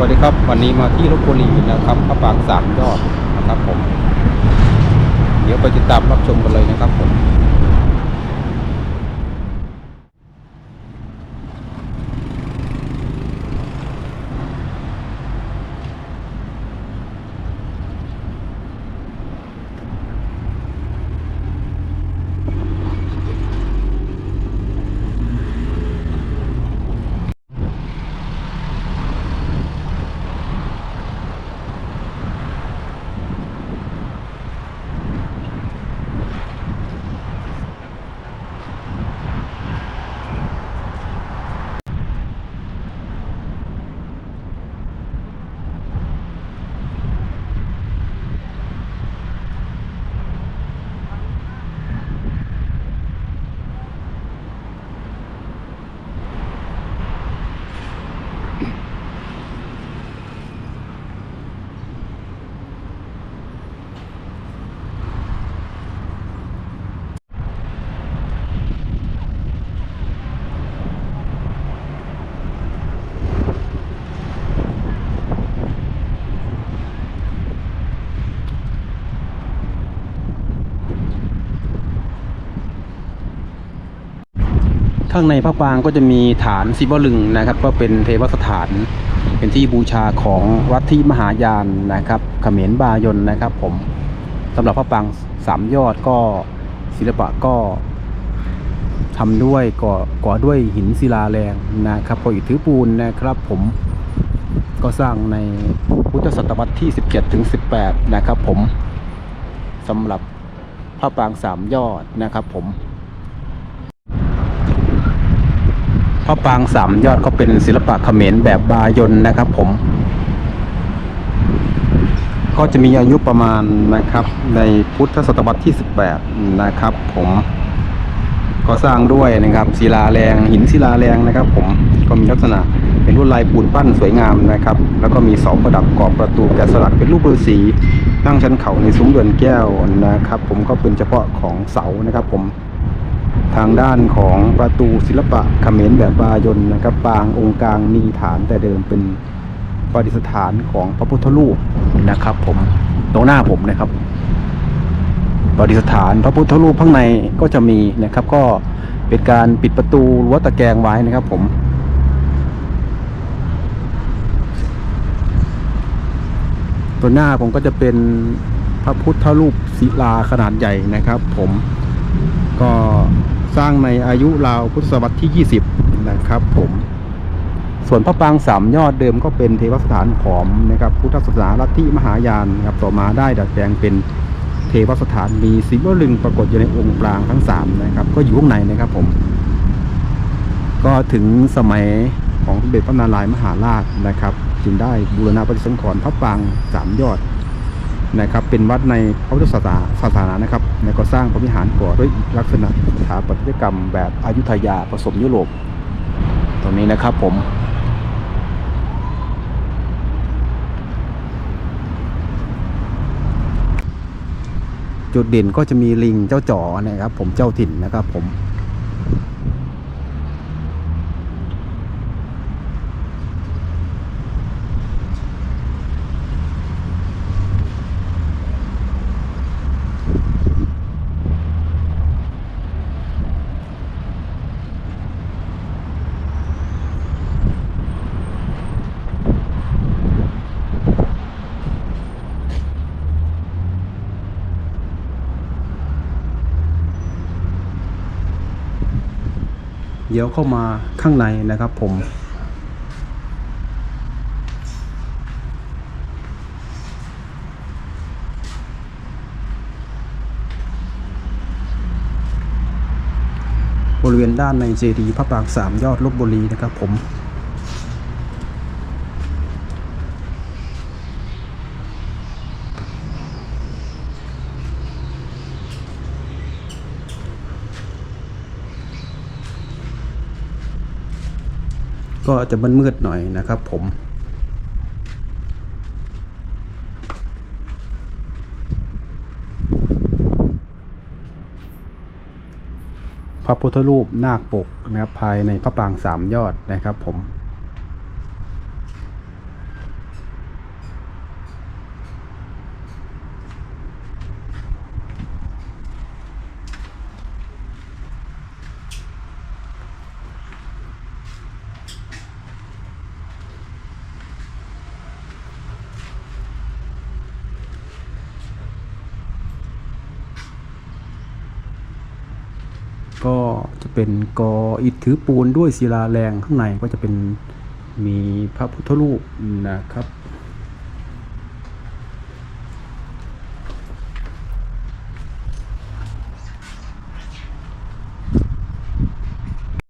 วัสดีครับ วันนี้มาที่ลบบุรีนะครับพระปางสามยอดนะครับผม เดี๋ยวไปติดตามรับชมกันเลยนะครับผม ข้างในพระปรางก็จะมีฐานศิวลึงนะครับ ก็เป็นเทวสถาน เป็นที่บูชาของวัดที่มหายานนะครับเขมรบายนนะครับผมสำหรับพระปรางสามยอดก็ศิลปะก็ทำด้วยก่อก่อด้วยหินศิลาแรงนะครับก่ออิฐถือปูนนะครับ ผมก็สร้างในพุทธศตวรรษที่ 17ถึง18 นะครับผมสำหรับพระปรางสามยอดนะครับผม พระปรางสามยอดก็เป็นศิลปะเขมรแบบบายนนะครับ ผม ก็จะมีอายุประมาณนะครับ ในพุทธศตวรรษที่ 18 นะครับ ผมก็สร้างด้วยนะครับศิลาแรงหินศิลาแรงนะครับ ผมก็มีลักษณะเป็นลวดลายปูนปั้นสวยงามนะครับ แล้วก็มีเสาประดับกรอบประตูแกะสลักเป็นรูปฤาษีนั่งชั้นเขาในซุ้มเดือนแก้วนะครับ ผมก็เป็นเฉพาะของเสานะครับ ผม ทางด้านของประตูศิลปะเขมรแบบบายนนะครับปางองค์กลางมีฐานแต่เดิมเป็นประดิษฐานของพระพุทธรูปนะครับ ผมตรงหน้าผมนะครับประดิษฐานพระพุทธรูปข้างในก็จะมีนะครับ ก็เป็นการปิดประตูรั้วตะแกรงไว้นะครับ ผมตัวหน้าผมก็จะเป็นพระพุทธรูปศิลาขนาดใหญ่นะครับ ผมก็ สร้างในอายุราวพุทธศตวรรษที่ 20 นะครับผมส่วนพระปรางสามยอดเดิมก็เป็นเทวสถานขอมนะครับพุทธศาสนาลัทธิมหายานนะครับต่อมาได้ดัดแปลงเป็นเทวสถานมีศิวลึงปรากฏอยู่ในองค์ปรางทั้งสามนะครับก็อยู่ข้างในนะครับผม ก็ถึงสมัยของสมเด็จพระนารายณ์มหาราชนะครับ จึงได้บูรณะปฏิสังขรณ์พระปรางสามยอด นะครับ เป็นวัดในพระพุทธศาสนาศาสนานะครับแล้วก็สร้างพระวิหารก่อด้วยลักษณะสถาปัตยกรรมแบบอายุทยาผสมยุโรป ตรงนี้นะครับผมจุดเด่นก็จะมีลิงเจ้าจ๋อนะครับ ผมเจ้าถิ่นนะครับผม เดี๋ยวเข้ามาข้างในนะครับผมบริเวณด้านในเจดีย์พระปรางสามยอดลบบุรีนะครับผม ก็จะมืดๆหน่อยนะครับ ผมพระพุทธรูปนาคปกนะครับภายในพระปรางสามยอดนะครับผม ก็จะเป็นกออิฐถือปูนด้วยศิลาแรงข้างในก็จะเป็นมีพระพุทธรูปนะครับ